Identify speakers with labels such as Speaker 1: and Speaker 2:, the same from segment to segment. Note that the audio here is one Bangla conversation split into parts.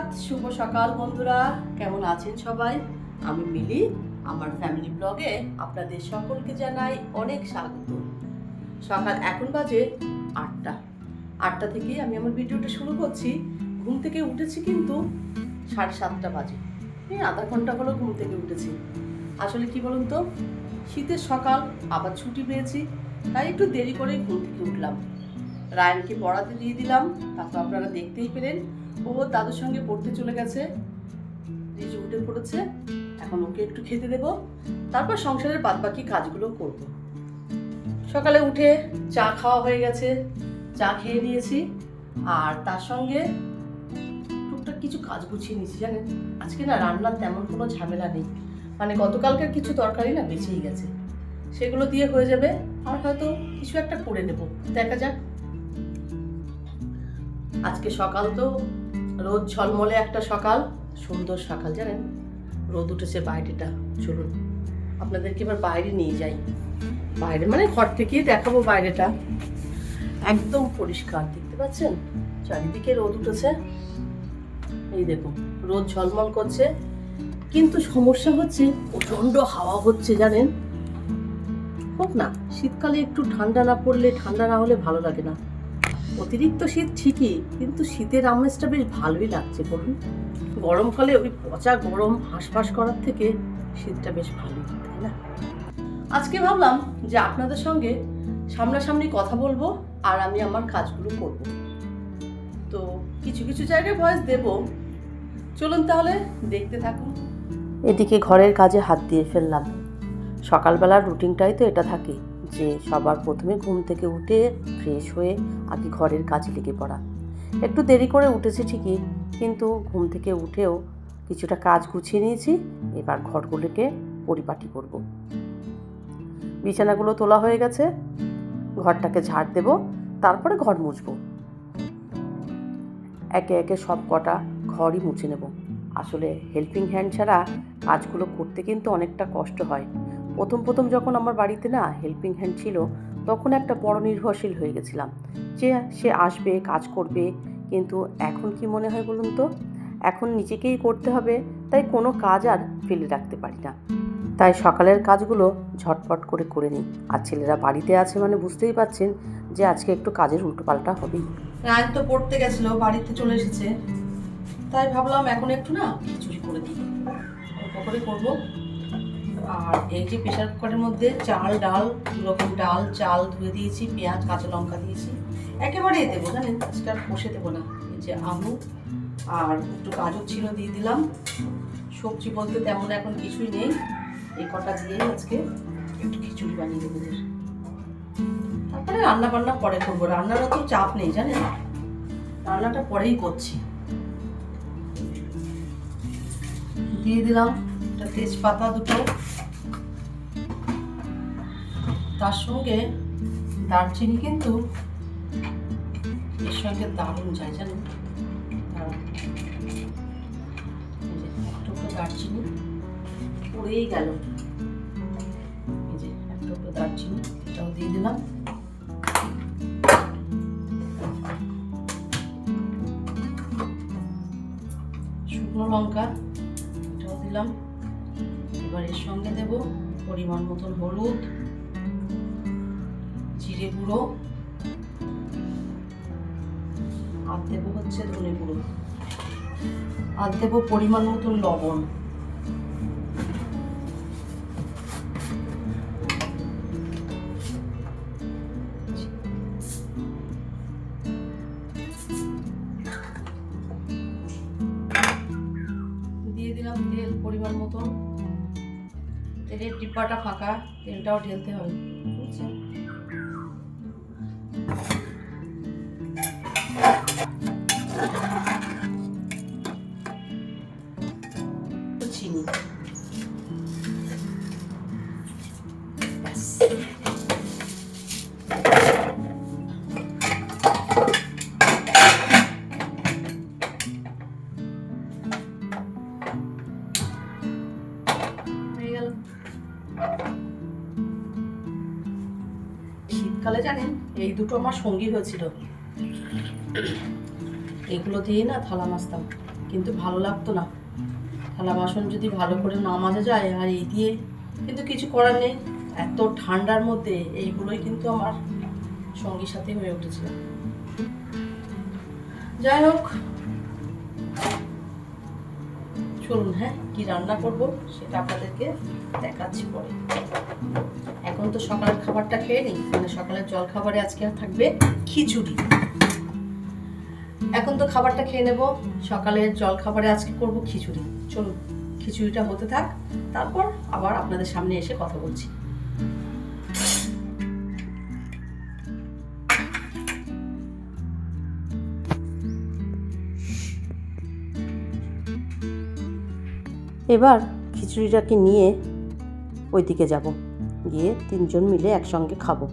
Speaker 1: সকাল বন্ধুরা। কেমন আছেন সবাই? আমি মিলি। আমার ফ্যামিলি ব্লগে আপনাদের সকলকে জানাই অনেক স্বাগত। সকাল এখন বাজে আটটা। আটটা থেকেই আমি আমার ভিডিওটা শুরু করছি। ঘুম থেকে উঠেছি কিন্তু সাড়ে সাতটা বাজে। এই আধা ঘণ্টা হলো ঘুম থেকে উঠেছি। আসলে কি বলুন তো? শীতের সকাল, আবার ছুটি পেয়েছি, তাই একটু দেরি করে ঘুম থেকে উঠলাম। রায়নকে পড়াতে দিয়ে দিলাম। তা তো আপনারা দেখতেই পেলেন। ও দাদুর সঙ্গে পড়তে চলে গেছে। রিজু উঠে পড়েছে, এখন ওকে একটু খেতে দেব। তারপর সংসারের বাদবাকি কাজগুলো করব। সকালে উঠে চা খাওয়া হয়ে গেছে, চা খেয়ে নিয়েছি। আর তার সঙ্গে টুকটাক কিছু কাজ গুছিয়ে নিয়েছি, জানেন? আজকে না রান্নার তেমন কোনো ঝামেলা নেই। মানে গতকালকার কিছু তরকারি না বেঁচেই গেছে। সেগুলো দিয়ে হয়ে যাবে। আর হয়তো কিছু একটা করে নেব। দেখা যাক। আজকে সকাল তো রোদ ঝলমলে একটা সকাল, সুন্দর সকাল, জানেন? রোদ উঠেছে বাইরেটা, চলুন। আপনাদেরকে এবার বাইরে নিয়ে যাই। বাইরে মানে ঘর থেকেই দেখাবো বাইরেটা। একদম পরিষ্কার, দেখতে পাচ্ছেন? চারিদিকে রোদ উঠেছে। এই দেখুন, রোদ ঝলমল করছে। কিন্তু সমস্যা হচ্ছে, প্রচণ্ড হাওয়া হচ্ছে, জানেন? হোক না, শীতকালে একটু ঠান্ডা না পড়লে ঠান্ডা না হলে ভালো লাগে না। অতিরিক্ত শীত ঠিকই, কিন্তু শীতের আমেজটা বেশ ভালোই লাগছে বলুন। গরমকালে ওই পচা গরম হাঁসফাঁস করার থেকে শীতটা বেশ ভালোই, তাই না? আজকে ভাবলাম যে আপনাদের সঙ্গে সামনাসামনি কথা বলব আর আমি আমার কাজগুলো করব। তো কিছু কিছু জায়গায় ভয়েস দেব। চলুন তাহলে দেখতে থাকুন। এদিকে ঘরের কাজে হাত দিয়ে ফেললাম। সকালবেলার রুটিনটাই তো এটা থাকে। যে সবার প্রথমে ঘুম থেকে উঠে ফ্রেশ হয়ে আগে ঘরের কাজে লেগে পড়া। একটু দেরি করে উঠেছি ঠিকই, কিন্তু ঘুম থেকে উঠেও কিছুটা কাজ গুছিয়ে নিয়েছি, এবার ঘরগুলোকে পরিপাটি করব। বিছানাগুলো তোলা হয়ে গেছে, ঘরটাকে ঝাড় দেব, তারপরে ঘর মুছবো। একে একে সব কটা ঘরই মুছে নেব। আসলে হেল্পিং হ্যান্ড ছাড়া কাজগুলো করতে কিন্তু অনেকটা কষ্ট হয়। প্রথম প্রথম যখন আমার বাড়িতে না হেল্পিং হ্যান্ড ছিল, তখন একটা বড় নির্ভরশীল হয়ে গেছিলাম যে সে আসবে, কাজ করবে, কিন্তু এখন কি মনে হয় বলুন তো? এখন নিজেকেই করতে হবে, তাই কোনো কাজ আর ফেলে রাখতে পারি না। তাই সকালের কাজগুলো ঝটপট করে করে নিই। আর ছেলেরা বাড়িতে আছে মানে বুঝতেই পাচ্ছেন যে আজকে একটু কাজের উল্টোপাল্টা হবেই। রায়ন তো পড়তে গেছিল, বাড়িতে চলে এসেছে। তাই ভাবলাম এখন একটু না খিচুড়ি করে দিই। করে করব? আর এই যে প্রেশার কুকারের মধ্যে চাল, ডাল দু রকম ডাল, চাল ধুয়ে দিয়েছি, পেঁয়াজ, কাঁচা লঙ্কা দিয়েছি। একেবারেই দেবো, জানেন আজকে আর কষে দেবো না। এই যে আলু আর একটু গাজর ছিল দিয়ে দিলাম। সবজি বলতে তেমন এখন কিছুই নেই। এই কটা দিয়েই আজকে একটু খিচুড়ি বানিয়ে দেবো তারপরে রান্না বান্না পরে করব। রান্নার অত চাপ নেই, জানেন? রান্নাটা পরেই করছি। দিয়ে দিলাম একটা তেজপাতা দুটো। তার সঙ্গে দারচিনি কিন্তু এর সঙ্গে দারুণ যায় জানেন দারচিনি পড়েই গেল। এই যে এক দারচিনি, এটাও দিয়ে দিলাম। শুকনো লঙ্কা এবার এর সঙ্গে দেব পরিমাণ মতন হলুদ, জিরে গুঁড়ো, আর দেবো হচ্ছে ধনে গুঁড়ো। আর দেবো পরিমাণ মতন লবণ। তেলের ডিব্বাটা ফাঁকা তেলটাও ঢেলতে হবে। জানেন? এই দুটো আমার সঙ্গী হয়েছিল। এগুলো দিয়ে না থালা মাজতাম। কিন্তু ভালো লাগতো না। থালা বাসন যদি ভালো করে না মাজা যায়, আর এই দিয়ে কিন্তু কিছু করার নেই। এত ঠান্ডার মধ্যে এইগুলোই কিন্তু আমার সঙ্গীর সাথে হয়ে উঠেছিল। যাই হোক চলুন হ্যাঁ? কি রান্না করব সেটা আপনাদেরকে দেখাচ্ছি পরে। এখন তো সকালের খাবারটা খেয়ে নিই মানে সকালের জল খাবারে আজকে থাকবে খিচুড়ি। এখন তো খাবারটা খেয়ে নেব, সকালের জল খাবারে আজকে করব খিচুড়ি। চলুন, খিচুড়িটা হতে থাক, তারপর আবার আপনাদের সামনে এসে কথা বলছি। এবার খিচুড়িটাকে নিয়ে ওইদিকে যাব। গিয়ে তিনজন মিলে একসঙ্গে খাব।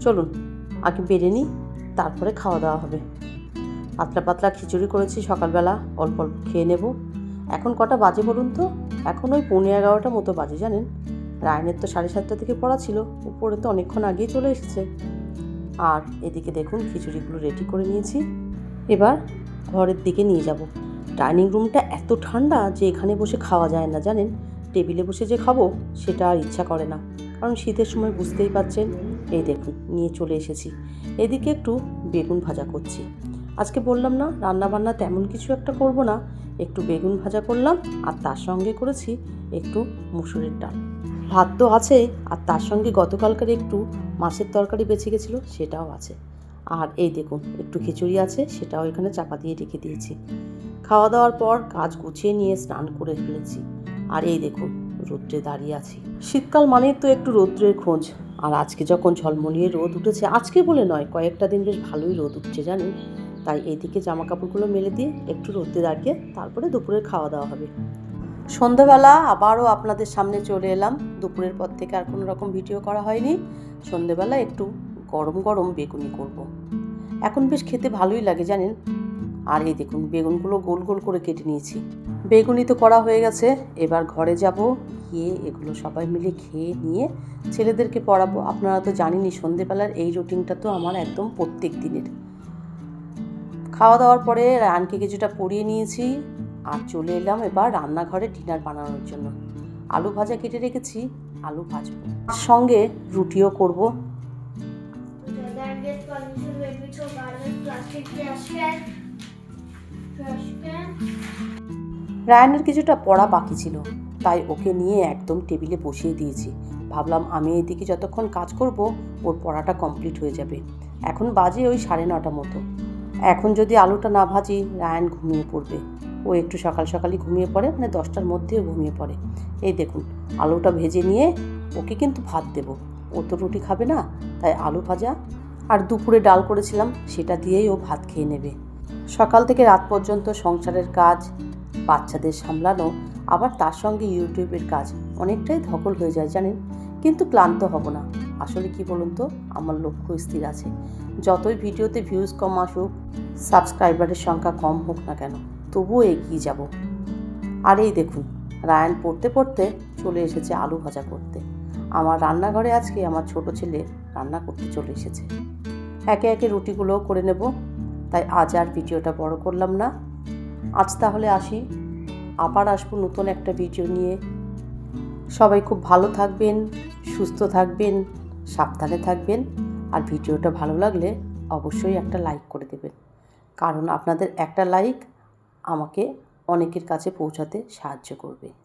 Speaker 1: চলুন, আগে বেড়ে নিই, তারপরে খাওয়া দাওয়া হবে। পাতলা পাতলা খিচুড়ি করেছি সকালবেলা, অল্প অল্প খেয়ে নেব। এখন কটা বাজে বলুন তো? এখন ওই পনেরো এগারোটা মতো বাজে, জানেন? রায়নের তো সাড়ে সাতটা থেকে পড়া ছিল, উপরে তো অনেকক্ষণ আগেই চলে এসেছে। আর এদিকে দেখুন, খিচুড়িগুলো রেডি করে নিয়েছি। এবার ঘরের দিকে নিয়ে যাব। ডাইনিং রুমটা এত ঠান্ডা যে এখানে বসে খাওয়া যায় না, জানেন? টেবিলে বসে যে খাব সেটা আর ইচ্ছা করে না। কারণ শীতের সময় বুঝতেই পারছেন, এই দেখুন, নিয়ে চলে এসেছি। এদিকে একটু বেগুন ভাজা করছি। আজকে বললাম না রান্না বান্না তেমন কিছু একটা করব না। একটু বেগুন ভাজা করলাম, আর তার সঙ্গে করেছি একটু মুসুরির ডাল। ভাত তো আছে আর তার সঙ্গে গতকালকার একটু মাছের তরকারি বেঁচে গেছিল, সেটাও আছে। আর এই দেখুন, একটু খিচুড়ি আছে, সেটাও এখানে চাপা দিয়ে রেখে দিয়েছি। খাওয়া দাওয়ার পর কাজ গুছিয়ে নিয়ে স্নান করে ফেলেছি। আর এই দেখুন, রৌদ্রে দাঁড়িয়ে আছি। শীতকাল মানেই তো একটু রৌদ্রের খোঁজ। আর আজকে যখন ঝলমলিয়ে রোদ উঠেছে, আজকে বলে নয়, কয়েকটা দিন বেশ ভালোই রোদ উঠছে জানেন? তাই এইদিকে জামা কাপড়গুলো মেলে দিয়ে একটু রোদে দাঁড়িয়ে তারপরে দুপুরের খাওয়া দাওয়া হবে। সন্ধেবেলা আবারও আপনাদের সামনে চলে এলাম। দুপুরের পর থেকে আর কোনো রকম ভিডিও করা হয়নি। সন্ধেবেলা একটু গরম গরম বেগুনি করব। এখন বেশ খেতে ভালোই লাগে, জানেন? আর এই দেখুন, বেগুনগুলো গোল গোল করে কেটে নিয়েছি। বেগুনি তো করা হয়ে গেছে, এবার ঘরে যাব, গিয়ে এগুলো সবাই মিলে খেয়ে নিয়ে ছেলেদেরকে পড়াবো। আপনারা তো জানেনই, সন্ধেবেলার এই রুটিনটা তো আমার একদম প্রত্যেক দিনের। খাওয়া দাওয়ার পরে রানকে কিছুটা পরিয়ে নিয়েছি, আর চলে এলাম এবার রান্নাঘরে ডিনার বানানোর জন্য। আলু ভাজা কেটে রেখেছি, আলু ভাজবো। সঙ্গে রুটিও করব। রায়ানের কিছুটা পড়া বাকি ছিল, তাই ওকে নিয়ে একদম টেবিলে বসিয়ে দিয়েছি। ভাবলাম আমি এদিকে যতক্ষণ কাজ করব, ওর পড়াটা কমপ্লিট হয়ে যাবে। এখন বাজে ওই সাড়ে নটা মতো। এখন যদি আলুটা না ভাজি, রায়ান ঘুমিয়ে পড়বে। ও একটু সকাল সকালই ঘুমিয়ে পড়ে মানে দশটার মধ্যেও ঘুমিয়ে পড়ে। এই দেখুন, আলুটা ভেজে নিয়ে ওকে কিন্তু ভাত দেব। ও তো রুটি খাবে না, তাই আলু ভাজা আর দুপুরে ডাল করেছিলাম, সেটা দিয়েই ও ভাত খেয়ে নেবে। সকাল থেকে রাত পর্যন্ত সংসারের কাজ, বাচ্চাদের সামলানো, আবার তার সঙ্গে ইউটিউবের কাজ অনেকটাই ধকল হয়ে যায় জানেন। কিন্তু ক্লান্ত হব না। আসলে কি বলুন তো, আমার লক্ষ্য স্থির আছে। যতই ভিডিওতে ভিউজ কম আসুক সাবস্ক্রাইবারের সংখ্যা কম হোক না কেন, তবুও এগিয়ে যাব। আর এই দেখুন, রায়ান পড়তে পড়তে চলে এসেছে আলু ভাজা করতে। আমার রান্নাঘরে আজকে আমার ছোট ছেলে রান্না করতে চলে এসেছে। একে একে রুটিগুলোও করে নেব। তাই আজ আর ভিডিওটা বড় করলাম না। আজ তাহলে আসি। আবার আসব নতুন একটা ভিডিও নিয়ে। সবাই খুব ভালো থাকবেন, সুস্থ থাকবেন, সাবধানে থাকবেন। আর ভিডিওটা ভালো লাগলে অবশ্যই একটা লাইক করে দেবেন। কারণ আপনাদের একটা লাইক আমাকে অনেকের কাছে পৌঁছাতে সাহায্য করবে।